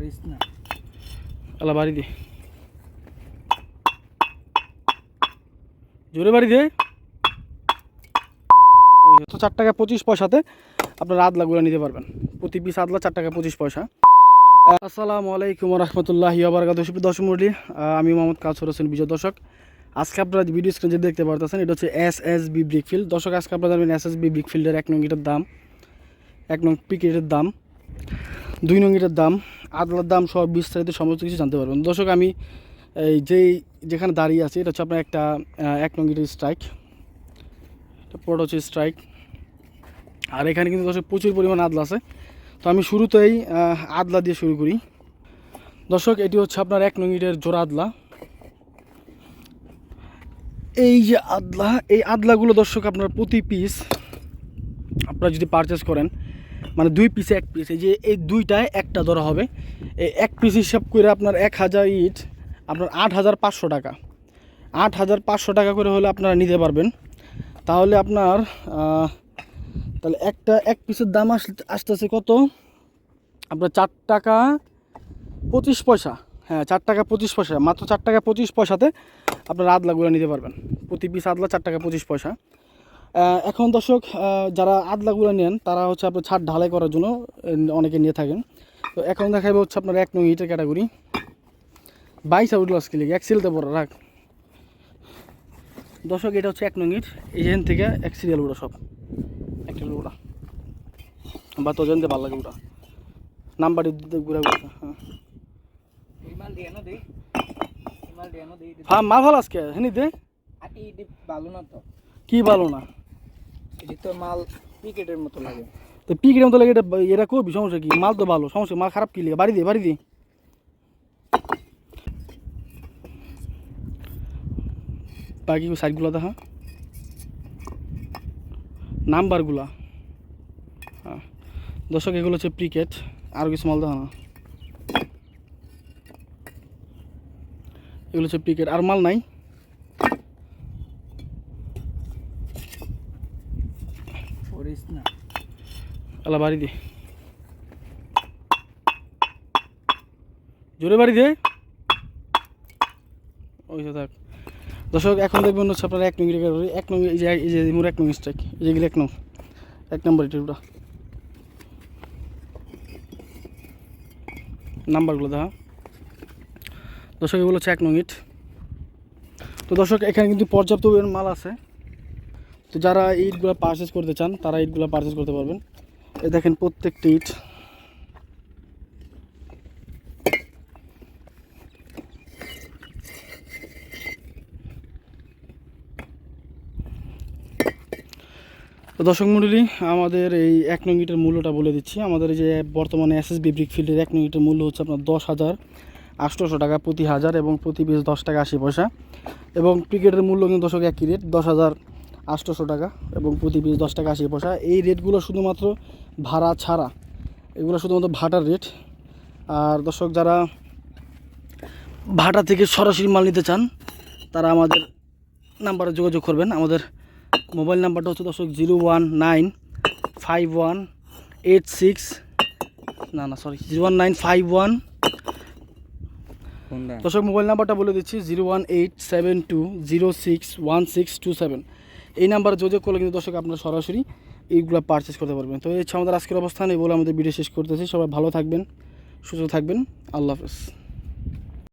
করিস না। আলা বাড়ি দে। জোরে বাড়ি দে। তো চার টাকা পঁচিশ পয়সাতে আপনার আদলাগুলো নিতে পারবেন। প্রতি পিস আদলা চার টাকা পঁচিশ পয়সা। আসসালামু আলাইকুম রহমতুল্লাহ ইয়াবারকাত দর্শক মন্ডলী আমি মোহাম্মদ কাসর হোসেন, বিজয় দর্শক। আজকে আপনারা ভিডিও স্ক্রিন যে দেখতে পারতেছেন, এটা হচ্ছে S S B brick field দর্শক, আজকে আপনারা জানবেন এস এস বি ব্রিক ফিল্ডের এক নং ইটের দাম, এক নং পিকেটের দাম, দুই নং ইটের দাম। আদলার দাম সব বিস্তারিত সমস্ত কিছু জানতে পারবেন। দর্শক, আমি, এই যেই, যেখানে দাঁড়িয়ে আছি, এটা হচ্ছে আপনার একটা এক নং ইটের স্ট্রাইক এটা পুরোটা হচ্ছে স্ট্রাইক আর এখানে কিন্তু দর্শক প্রচুর পরিমাণ আদলা আছে। তো আমি শুরুতেই আদলা দিয়ে শুরু করি। দর্শক, এটি হচ্ছে আপনার এক নং ইটের জোড়া আদলা। এই যে আদলা, এই আদলাগুলো দর্শক আপনার প্রতি পিস আপনারা যদি পারচেস করেন মানে দুই পিসে এক পিস এই যে এই দুইটায় একটা ধরা হবে। এই এক পিস হিসাব করে আপনার এক হাজার ইট, আপনার আট হাজার পাঁচশো টাকা। আট হাজার পাঁচশো টাকা করে হলে আপনারা নিতে পারবেন। তাহলে আপনার তাহলে একটা এক পিসের দাম আস, আসতেছে কত? আপনার চার টাকা পঁচিশ পয়সা। হ্যাঁ চার টাকা পঁচিশ পয়সা। মাত্র চার টাকা পঁচিশ পয়সাতে আপনার আদলাগুলো নিতে পারবেন। প্রতি পিস আদলা চার টাকা পঁচিশ পয়সা। এখন দর্শক যারা আদলাগুলো নেন তারা হচ্ছে আপনার ছাদ ঢালাই করার জন্য অনেকে নিয়ে থাকেন। তো এখন দেখাবে হচ্ছে আপনার এক নং ইটের ক্যাটাগরি বাইশ উঠল আজকে লিগে এক সিলতে পড়া রাখ। দর্শক এটা হচ্ছে এক নং ইট। এখান থেকে এক সিরিয়াল উড়া সব। একটা উড়া। বা তো জানতে ভালো লাগে উড়া। নাম্বার ঘুরা ঘুরা হ্যাঁ। মাল মাল হ্যাঁ মা ভালো আজকে হ্যাঁ দে। কি ভালো না? এটি তো মাল ক্রিকেটের মতো লাগে। তো পিকের মতো লাগে এটা এটা করবি? সমস্যা কি? মাল তো ভালো, সমস্যা মাল খারাপ কি লাগে বাড়ি দে বাড়ি দে। বাকি সাইডগুলো দেখা নাম্বারগুলা হ্যাঁ? দর্শক, এগুলো হচ্ছে ক্রিকেট আর কিছু মাল দেখা না এগুলো হচ্ছে ক্রিকেট আর মাল নাই? করিস না। আলা বাড়ি দে। জোরে বাড়ি দে। ওই তো থাক। দর্শক, এখন দেখবেন হচ্ছে আপনার এক নং ক্যাটাগরি এক নং এই যে এই যে মোর এক নং স্ট্রাইক এই যেগুলো এক নং, এক নম্বর এটা নাম্বারগুলো দেখা। দর্শক, এগুলো হচ্ছে এক নং ইট। তো দর্শক, এখানে কিন্তু পর্যাপ্ত মাল আছে। তো যারা ইটগুলো পারচেস করতে চান, তারা ইটগুলো পারচেস করতে পারবেন। এ দেখেন প্রত্যেকটি ইট। তো দর্শক মণ্ডলী আমাদের এই এক নং ইটের মূল্যটা বলে দিচ্ছি। আমাদের এই যে বর্তমানে এসএসবি ব্রিক ফিল্ডের এক নং ইটের মূল্য হচ্ছে আপনার দশ হাজার আটশোশো টাকা প্রতি হাজার এবং প্রতি পিস দশ টাকা আশি পয়সা। এবং ক্রিকেটের মূল্য কিন্তু দর্শক একই রেট দশ হাজার আটশোশো টাকা এবং প্রতি পিস দশ টাকা আশি পয়সা। এই রেটগুলো শুধুমাত্র ভাড়া ছাড়া। এগুলো শুধুমাত্র ভাটার রেট। আর দর্শক যারা ভাটা থেকে সরাসরি মাল নিতে চান তারা আমাদের নাম্বারে যোগাযোগ করবেন। আমাদের মোবাইল নাম্বারটা হচ্ছে দর্শক zero one nine five one eight six না না sorry zero one nine five one. দর্শক মোবাইল নাম্বারটা বলে দিচ্ছি zero one eight seven two zero six one six two seven. এই নাম্বারে যোগাযোগ করলে কিন্তু দর্শক আপনারা সরাসরি এইগুলো পারচেস করতে পারবেন। তো এই হচ্ছে আমাদের আজকের অবস্থান, এই বলে আমাদের ভিডিও শেষ করতেছি। সবাই ভালো থাকবেন, সুস্থ থাকবেন। আল্লাহ হাফেজ।